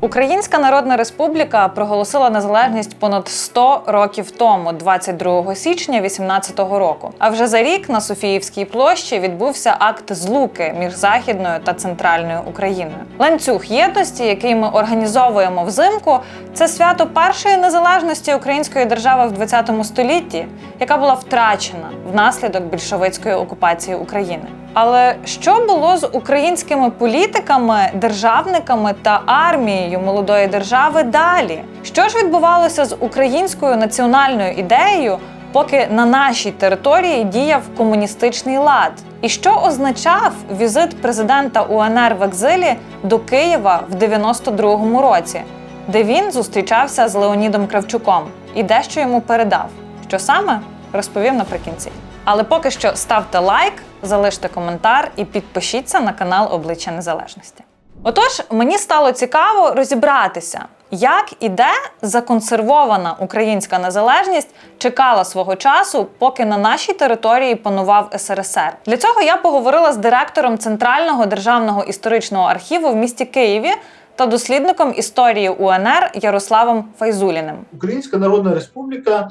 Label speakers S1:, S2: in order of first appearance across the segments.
S1: Українська Народна Республіка проголосила незалежність понад 100 років тому, 22 січня 18-го року. А вже за рік на Софіївській площі відбувся акт злуки між західною та центральною Україною. Ланцюг єдності, який ми організовуємо взимку, це свято першої незалежності української держави в 20 столітті, яка була втрачена внаслідок більшовицької окупації України. Але що було з українськими політиками, державниками та армією молодої держави далі? Що ж відбувалося з українською національною ідеєю, поки на нашій території діяв комуністичний лад? І що означав візит президента УНР в екзилі до Києва в 92-му році, де він зустрічався з Леонідом Кравчуком і дещо йому передав? Що саме розповім наприкінці. Але поки що ставте лайк, залиште коментар і підпишіться на канал Обличчя Незалежності. Отож, мені стало цікаво розібратися, як і де законсервована українська незалежність чекала свого часу, поки на нашій території панував СРСР. Для цього я поговорила з директором Центрального державного історичного архіву в місті Києві та дослідником історії УНР Ярославом Файзуліним.
S2: Українська Народна Республіка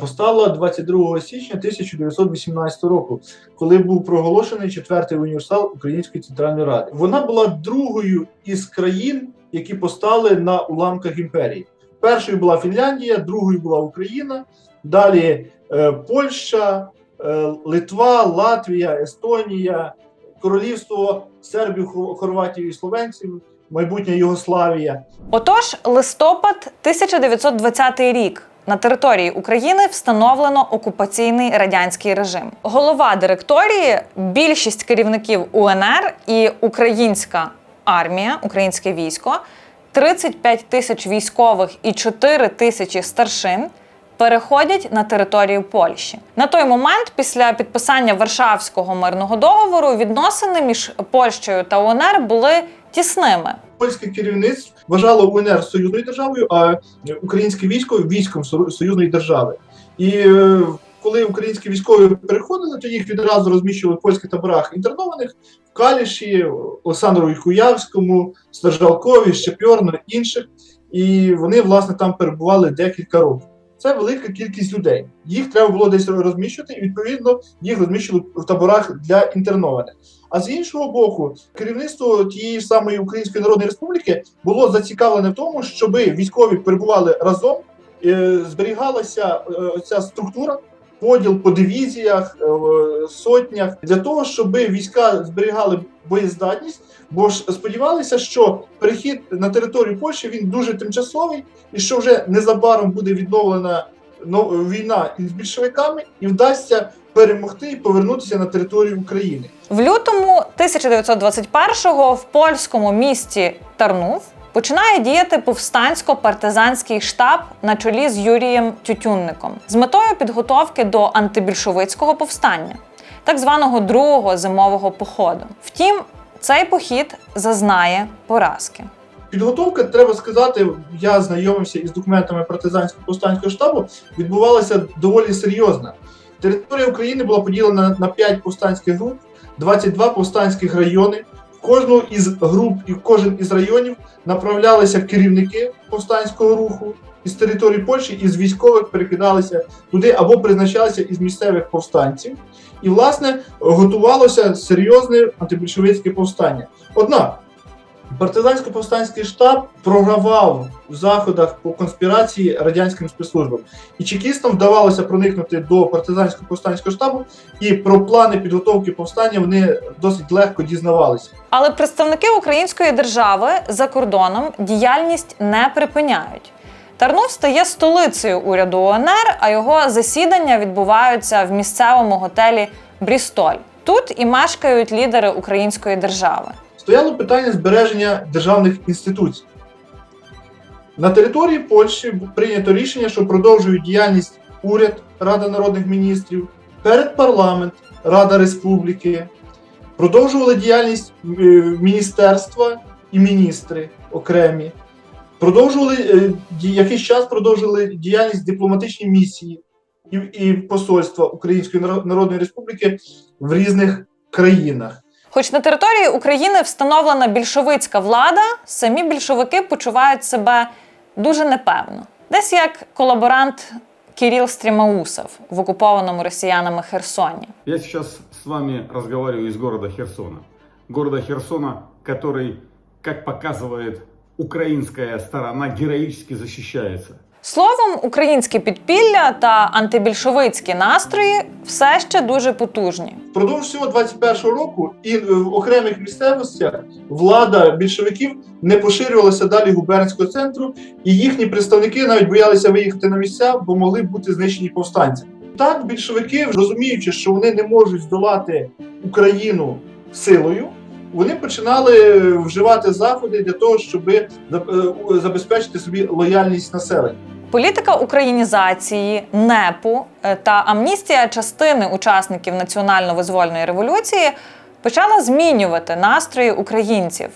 S2: постала 22 січня 1918 року, коли був проголошений четвертий універсал Української центральної ради. Вона була другою із країн, які постали на уламках імперії. Першою була Фінляндія, другою була Україна, далі е, Польща, е, Литва, Латвія, Естонія, Королівство Сербів, Хо- Хорватів і Словенців, майбутня Югославія.
S1: Отож, листопад 1920 рік. На території України встановлено окупаційний радянський режим. Голова директорії, більшість керівників УНР і українська армія, українське військо, 35 тисяч військових і 4 тисячі старшин переходять на територію Польщі. На той момент, після підписання Варшавського мирного договору, відносини між Польщею та УНР були тісними.
S2: Польське керівництво вважало УНР союзною державою, а українське військо військом союзної держави. І е, коли українські військові переходили, то їх відразу розміщували в польських таборах інтернованих в Каліші, Олександрові Хуявському, Стержалкові, Щепьорно, інших. І вони власне там перебували декілька років. Це велика кількість людей. Їх треба було десь розміщувати, і відповідно їх розміщили в таборах для інтернованих. А з іншого боку, керівництво тієї самої Української Народної Республіки було зацікавлене в тому, щоб військові перебували разом, е, зберігалася е, ця структура, поділ по дивізіях, е, сотнях для того, щоб війська зберігали боєздатність, бо ж сподівалися, що перехід на територію Польщі він дуже тимчасовий, і що вже незабаром буде відновлена війна із більшовиками, і вдасться перемогти і повернутися на територію України.
S1: В лютому 1921-го в польському місті Тарнув починає діяти повстансько-партизанський штаб на чолі з Юрієм Тютюнником з метою підготовки до антибільшовицького повстання, так званого другого зимового походу. Втім, цей похід зазнає поразки.
S2: Підготовка, треба сказати, я знайомився із документами партизанського повстанського штабу, відбувалася доволі серйозна. Територія України була поділена на 5 повстанських груп, 22 повстанських райони. Кожну із груп і кожен із районів направлялися керівники повстанського руху із території Польщі, із військових перекидалися туди або призначалися із місцевих повстанців. І, власне, готувалося серйозне антибільшовицьке повстання. Однак Партизансько-повстанський штаб програвав в заходах по конспірації радянським спецслужбам, і чекістам вдавалося проникнути до партизансько-повстанського штабу, і про плани підготовки повстання вони досить легко дізнавалися.
S1: Але представники української держави за кордоном діяльність не припиняють. Тарнув стає столицею уряду УНР, а його засідання відбуваються в місцевому готелі Брістоль. Тут і мешкають лідери української держави.
S2: Стояло питання збереження державних інституцій. На території Польщі прийнято рішення, що продовжують діяльність уряд, Рада народних міністрів, передпарламент, Рада Республіки, продовжували діяльність е, міністерства і міністри окремі. Продовжували е, якийсь час продовжували діяльність дипломатичні місії і посольства Української Народної Республіки в різних країнах.
S1: Хоч на території України встановлена більшовицька влада, самі більшовики почувають себе дуже непевно. Десь як колаборант Кирил Стрімаусов в окупованому росіянами Херсоні.
S3: Я сейчас с вами разговариваю из города Херсона. Города Херсона, который, как показывает украинская сторона, героически защищается.
S1: Словом, українське підпілля та антибільшовицькі настрої все ще дуже потужні.
S2: Впродовж всього 21-го року і е, в окремих місцевостях влада більшовиків не поширювалася далі губернського центру, і їхні представники навіть боялися виїхати на місця, бо могли бути знищені повстанцями. Так, більшовики, розуміючи, що вони не можуть здолати Україну силою, вони починали вживати заходи для того, щоб е, забезпечити собі лояльність населення.
S1: Політика українізації, непу е, та амністія частини учасників національно-визвольної революції почала змінювати настрої українців.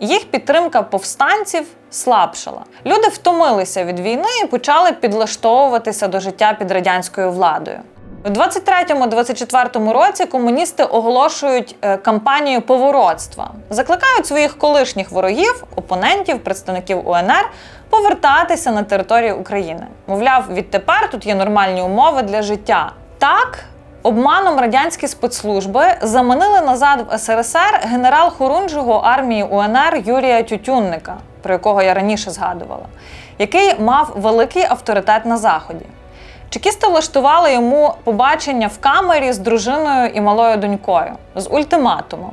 S1: Їх підтримка повстанців слабшала. Люди втомилися від війни і почали підлаштовуватися до життя під радянською владою. У 23-24 році комуністи оголошують е, кампанію поворотства, закликають своїх колишніх ворогів, опонентів, представників УНР повертатися на територію України. Мовляв, відтепер тут є нормальні умови для життя. Так, обманом радянські спецслужби заманили назад в СРСР генерал-хорунжого армії УНР Юрія Тютюнника, про якого я раніше згадувала, який мав великий авторитет на заході. Чекісти влаштували йому побачення в камері з дружиною і малою донькою з ультиматумом: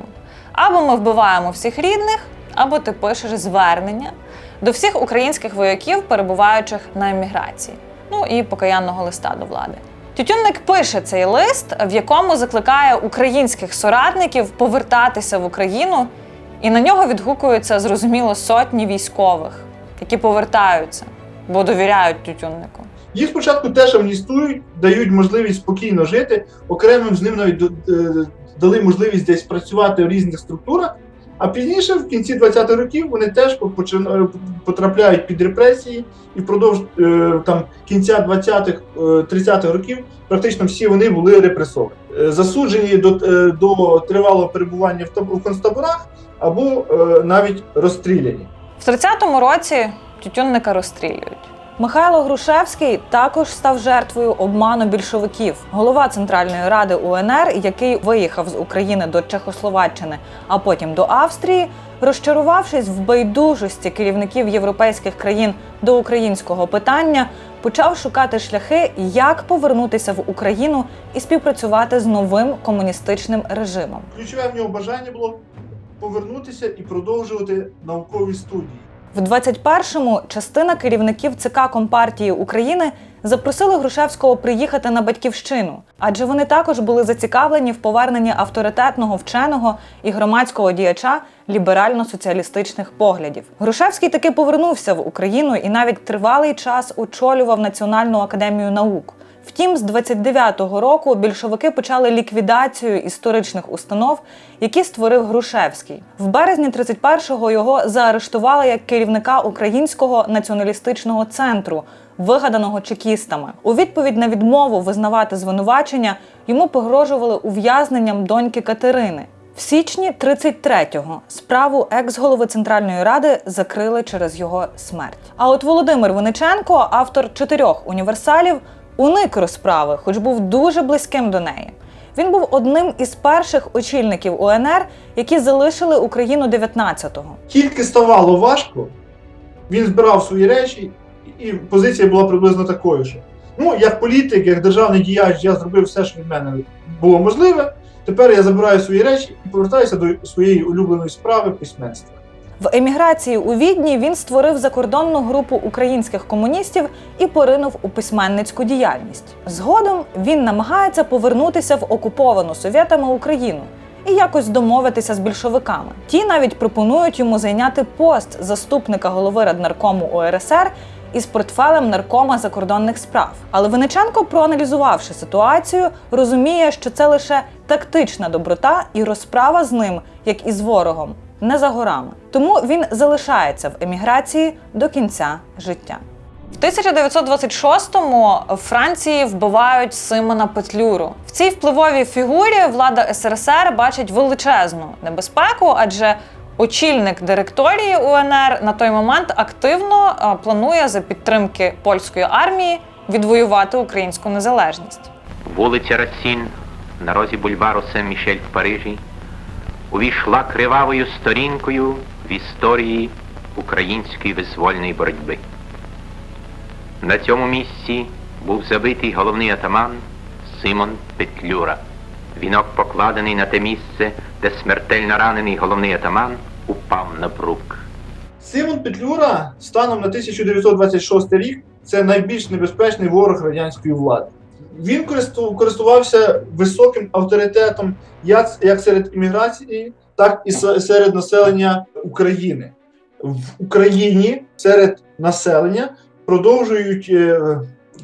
S1: або ми вбиваємо всіх рідних, або ти пишеш звернення до всіх українських вояків, перебуваючих на еміграції. Ну і покаянного листа до влади. Тютюнник пише цей лист, в якому закликає українських соратників повертатися в Україну, і на нього відгукуються зрозуміло сотні військових, які повертаються, бо довіряють тютюннику.
S2: Їх спочатку теж амністують, дають можливість спокійно жити. Окремим з ним навіть е, дали можливість десь працювати в різних структурах. А пізніше, в кінці 20-х років, вони теж по- потрапляють під репресії, і впродовж е, там кінця 20-х, е, 30-х років практично всі вони були репресовані, Е, засуджені до, е, до тривалого перебування в таб- в концтаборах або е, навіть розстріляні.
S1: В 30-му році тютюнника розстрілюють. Михайло Грушевський також став жертвою обману більшовиків. Голова Центральної ради УНР, який виїхав з України до Чехословаччини, а потім до Австрії, розчарувавшись в байдужості керівників європейських країн до українського питання, почав шукати шляхи, як повернутися в Україну і співпрацювати з новим комуністичним режимом.
S2: Ключове в нього бажання було повернутися і продовжувати наукові студії.
S1: В 21-му частина керівників ЦК Компартії України запросили Грушевського приїхати на батьківщину, адже вони також були зацікавлені в поверненні авторитетного вченого і громадського діяча ліберально-соціалістичних поглядів. Грушевський таки повернувся в Україну і навіть тривалий час очолював Національну академію наук. Втім, з 29-го року більшовики почали ліквідацію історичних установ, які створив Грушевський. В березні 31-го його заарештували як керівника українського націоналістичного центру, вигаданого чекістами. У відповідь на відмову визнавати звинувачення йому погрожували ув'язненням доньки Катерини. В січні 33-го справу екс-голови Центральної Ради закрили через його смерть. А от Володимир Виниченко, автор чотирьох універсалів, уник розправи, хоч був дуже близьким до неї. Він був одним із перших очільників УНР, які залишили Україну 19-го.
S2: Тільки ставало важко, він збирав свої речі, і позиція була приблизно такою, що ну, як політик, як державний діяч, я зробив все, що від мене було можливе. Тепер я забираю свої речі і повертаюся до своєї улюбленої справи письменства.
S1: В еміграції у Відні він створив закордонну групу українських комуністів і поринув у письменницьку діяльність. Згодом він намагається повернутися в окуповану совєтами Україну і якось домовитися з більшовиками. Ті навіть пропонують йому зайняти пост заступника голови Раднаркому УРСР із портфелем наркома закордонних справ. Але Винниченко, проаналізувавши ситуацію, розуміє, що це лише тактична доброта і розправа з ним, як із ворогом, не за горами. Тому він залишається в еміграції до кінця життя. В 1926-му в Франції вбивають Симона Петлюру. В цій впливовій фігурі влада СРСР бачить величезну небезпеку, адже очільник директорії УНР на той момент активно е, планує за підтримки польської армії відвоювати українську незалежність.
S4: Вулиця Рассін на розі бульвару Сен-Мішель в Парижі увійшла кривавою сторінкою в історії української визвольної боротьби. На цьому місці був забитий головний атаман Симон Петлюра. Вінок покладений на те місце, де смертельно ранений головний атаман упав на брук.
S2: Симон Петлюра станом на 1926 рік це найбільш небезпечний ворог радянської влади. Він користу- користувався високим авторитетом як, серед імміграції, так і серед населення України. В Україні серед населення продовжують е,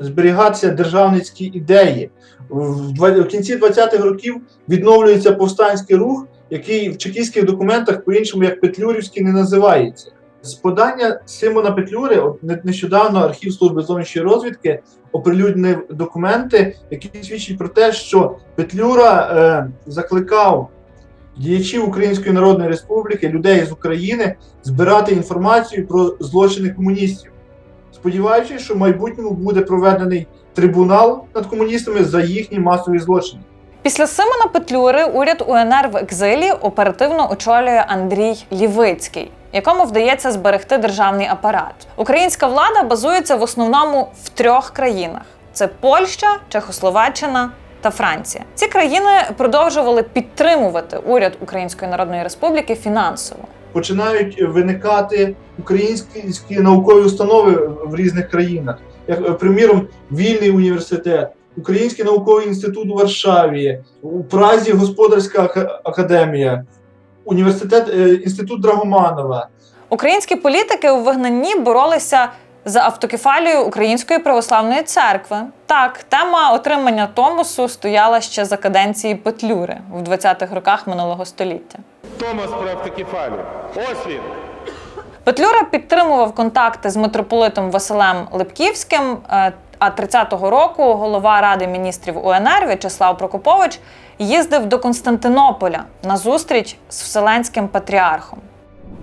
S2: зберігатися державницькі ідеї. В, кінці 20-х років відновлюється повстанський рух, який в чекістських документах по-іншому як Петлюрівський не називається. З подання Симона Петлюри от не- нещодавно архів служби зовнішньої розвідки оприлюднив документи, які свідчать про те, що Петлюра е, закликав діячів Української Народної Республіки, людей з України збирати інформацію про злочини комуністів, сподіваючись, що в майбутньому буде проведений трибунал над комуністами за їхні масові злочини.
S1: Після Симона Петлюри уряд УНР в екзилі оперативно очолює Андрій Лівицький, якому вдається зберегти державний апарат. Українська влада базується в основному в трьох країнах: це Польща, Чехословаччина та Франція. Ці країни продовжували підтримувати уряд Української Народної Республіки фінансово.
S2: починають виникати українські наукові установи в різних країнах, як е, приміром, вільний університет, Український науковий інститут у Варшаві, у Празі господарська ака- академія, університет е, інститут Драгоманова.
S1: Українські політики у вигнанні боролися за автокефалію Української православної церкви. Так, тема отримання Томосу стояла ще за каденції Петлюри в 20-х роках минулого століття.
S5: Томас про автокефалію. Ось він.
S1: Петлюра підтримував контакти з митрополитом Василем Липківським. А 30-го року голова Ради міністрів УНР В'ячеслав Прокопович їздив до Константинополя на зустріч з Вселенським патріархом.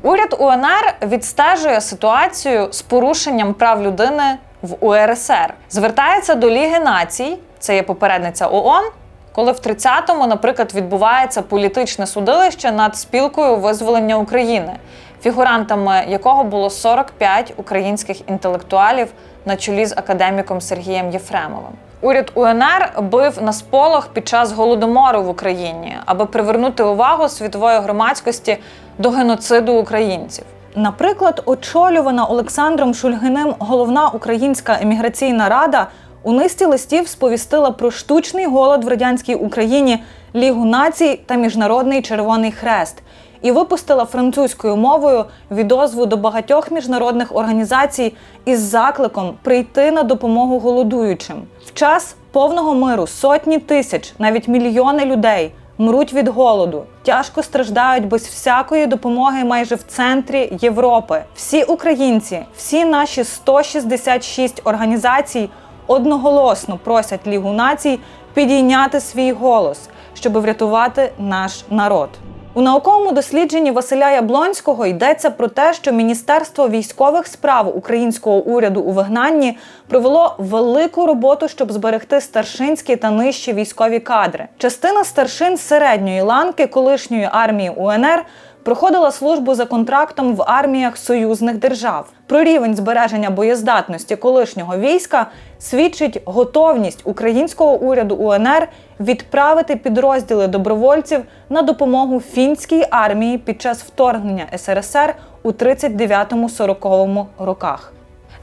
S1: Уряд УНР відстежує ситуацію з порушенням прав людини в УРСР. Звертається до Ліги націй, це є попередниця ООН, коли в 30-му, наприклад, відбувається політичне судилище над спілкою визволення України, фігурантами якого було 45 українських інтелектуалів на чолі з академіком Сергієм Єфремовим. Уряд УНР бив на сполох під час голодомору в Україні, аби привернути увагу світової громадськості до геноциду українців. Наприклад, очолювана Олександром Шульгиним головна українська еміграційна рада у низці листів сповістила про штучний голод в радянській Україні, Лігу націй та Міжнародний Червоний Хрест і випустила французькою мовою відозву до багатьох міжнародних організацій із закликом прийти на допомогу голодуючим. В час повного миру сотні тисяч, навіть мільйони людей мруть від голоду, тяжко страждають без всякої допомоги майже в центрі Європи. Всі українці, всі наші 166 організацій одноголосно просять Лігу націй підійняти свій голос, щоб врятувати наш народ. У науковому дослідженні Василя Яблонського йдеться про те, що Міністерство військових справ українського уряду у вигнанні провело велику роботу, щоб зберегти старшинські та нижчі військові кадри. Частина старшин середньої ланки колишньої армії УНР проходила службу за контрактом в арміях союзних держав. Про рівень збереження боєздатності колишнього війська свідчить готовність українського уряду УНР відправити підрозділи добровольців на допомогу фінській армії під час вторгнення СРСР у 39-40 роках.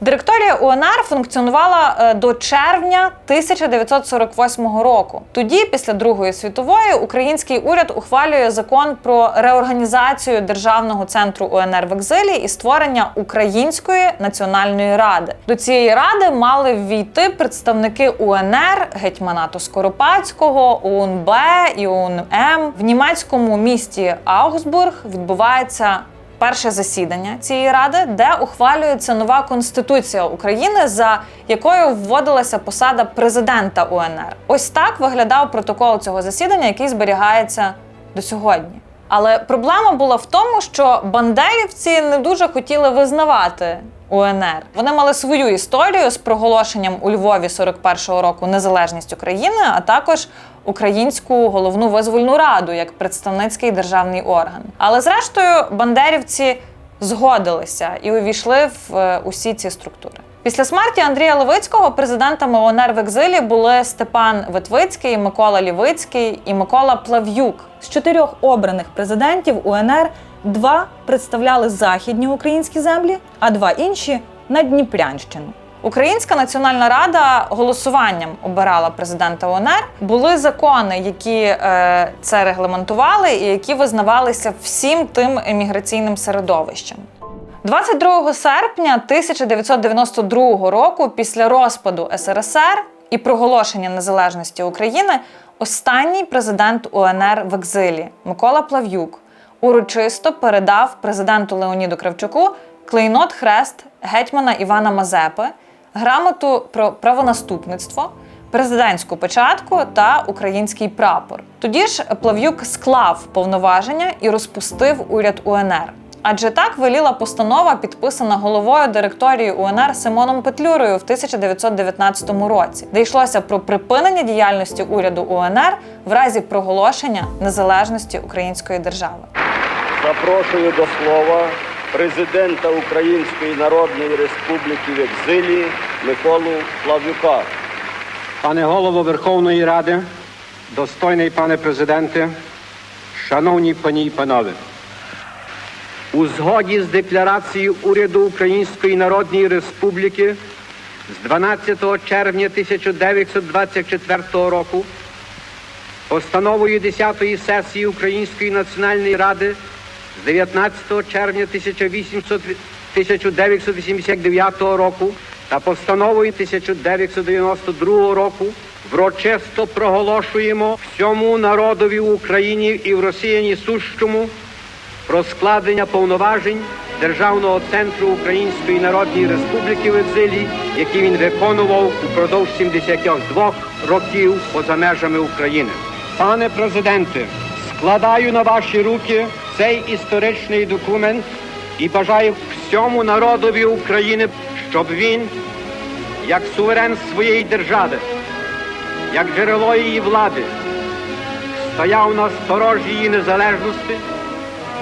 S1: Директорія УНР функціонувала е, до червня 1948 року. Тоді, після Другої світової, український уряд ухвалює закон про реорганізацію державного центру УНР в екзилі і створення Української національної ради. До цієї ради мали ввійти представники УНР, гетьманату Скоропадського, УНБ і УНМ. В німецькому місті Аугсбург відбувається перше засідання цієї ради, де ухвалюється нова конституція України, за якою вводилася посада президента УНР. Ось так виглядав протокол цього засідання, який зберігається до сьогодні. Але проблема була в тому, що бандерівці не дуже хотіли визнавати УНР. Вони мали свою історію з проголошенням у Львові 41-го року незалежність України, а також Українську головну визвольну раду як представницький державний орган. Але зрештою бандерівці згодилися і увійшли в е, усі ці структури. Після смерті Андрія Левицького президентами УНР в екзилі були Степан Витвицький, Микола Лівицький і Микола Плав'юк. З чотирьох обраних президентів УНР два представляли західні українські землі, а два інші Надніпрянщину. Українська національна рада голосуванням обирала президента УНР. Були закони, які е, це регламентували, і які визнавалися всім тим еміграційним середовищем. 22 серпня 1992 року, після розпаду СРСР і проголошення незалежності України, останній президент УНР в екзилі Микола Плав'юк урочисто передав президенту Леоніду Кравчуку клейнот хрест гетьмана Івана Мазепи, грамоту про правонаступництво, президентську печатку та український прапор. Тоді ж Плав'юк склав повноваження і розпустив уряд УНР. Адже так веліла постанова, підписана головою директорії УНР Симоном Петлюрою в 1919 році, де йшлося про припинення діяльності уряду УНР в разі проголошення незалежності української держави.
S6: Запрошую до слова президента Української Народної Республіки в екзилі Миколу Плав'юка.
S7: Пане голово Верховної Ради, достойний пане президенте, шановні пані і панове. У згоді з декларацією уряду Української Народної Республіки з 12 червня 1924 року, постановою 10-ї сесії Української Національної Ради 19 червня 1800 1989 року та постановою 1992 року врочисто проголошуємо всьому народові в Україні і в Росіяні сущому про складення повноважень Державного центру Української Народної Республіки в екзилі, які він виконував упродовж 72 років поза межами України. Пане президенте, складаю на ваші руки цей історичний документ і бажаю всьому народові України, щоб він, як суверен своєї держави, як джерело її влади, стояв на сторожі її незалежності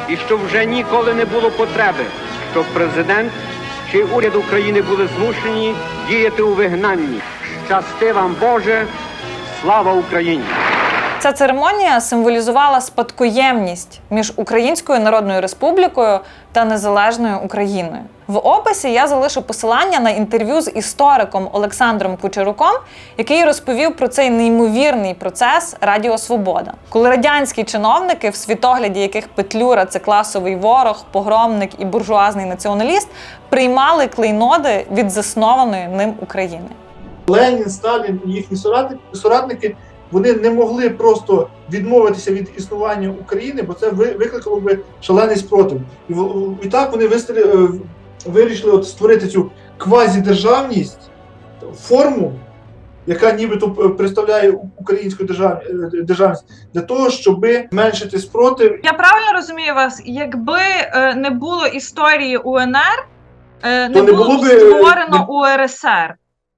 S7: і щоб вже ніколи не було потреби, щоб президент чи уряд України були змушені діяти у вигнанні. Щасти вам Боже, слава Україні!
S1: Ця церемонія символізувала спадкоємність між Українською Народною Республікою та Незалежною Україною. В описі я залишу посилання на інтерв'ю з істориком Олександром Кучеруком, який розповів про цей неймовірний процес Радіо Свобода, коли радянські чиновники, в світогляді яких Петлюра це класовий ворог, погромник і буржуазний націоналіст, приймали клейноди від заснованої ним України.
S2: Ленін, Сталін і їхні соратники, вони не могли просто відмовитися від існування України, бо це викликало би шалений спротив. І, і так вони вистали, е, вирішили от створити цю квазідержавність, форму, яка нібито е, представляє українську держав, е, державність, для того, щоб зменшити спротив
S8: Я правильно розумію вас, якби не було історії УНР, не,
S2: То не
S8: було, б створено УРСР.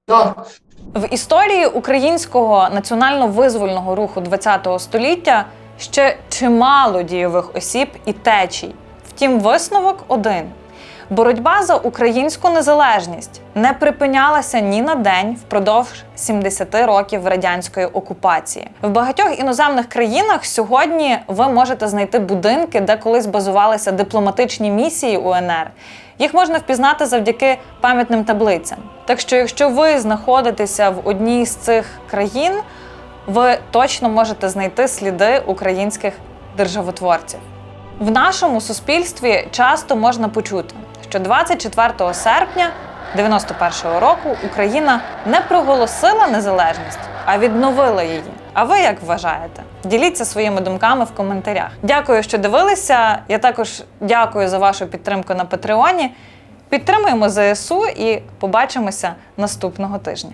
S2: Так,
S1: В історії українського національно-визвольного руху ХХ століття ще чимало дійових осіб і течій. Втім, висновок один: боротьба за українську незалежність не припинялася ні на день впродовж 70 років радянської окупації. В багатьох іноземних країнах сьогодні ви можете знайти будинки, де колись базувалися дипломатичні місії УНР. Їх можна впізнати завдяки пам'ятним таблицям. Так що, якщо ви знаходитеся в одній з цих країн, ви точно можете знайти сліди українських державотворців. В нашому суспільстві часто можна почути, що 24 серпня 91-го року Україна не проголосила незалежність, а відновила її. А ви як вважаєте? Діліться своїми думками в коментарях. Дякую, що дивилися. Я також дякую за вашу підтримку на Патреоні. Підтримуємо ЗСУ і побачимося наступного тижня.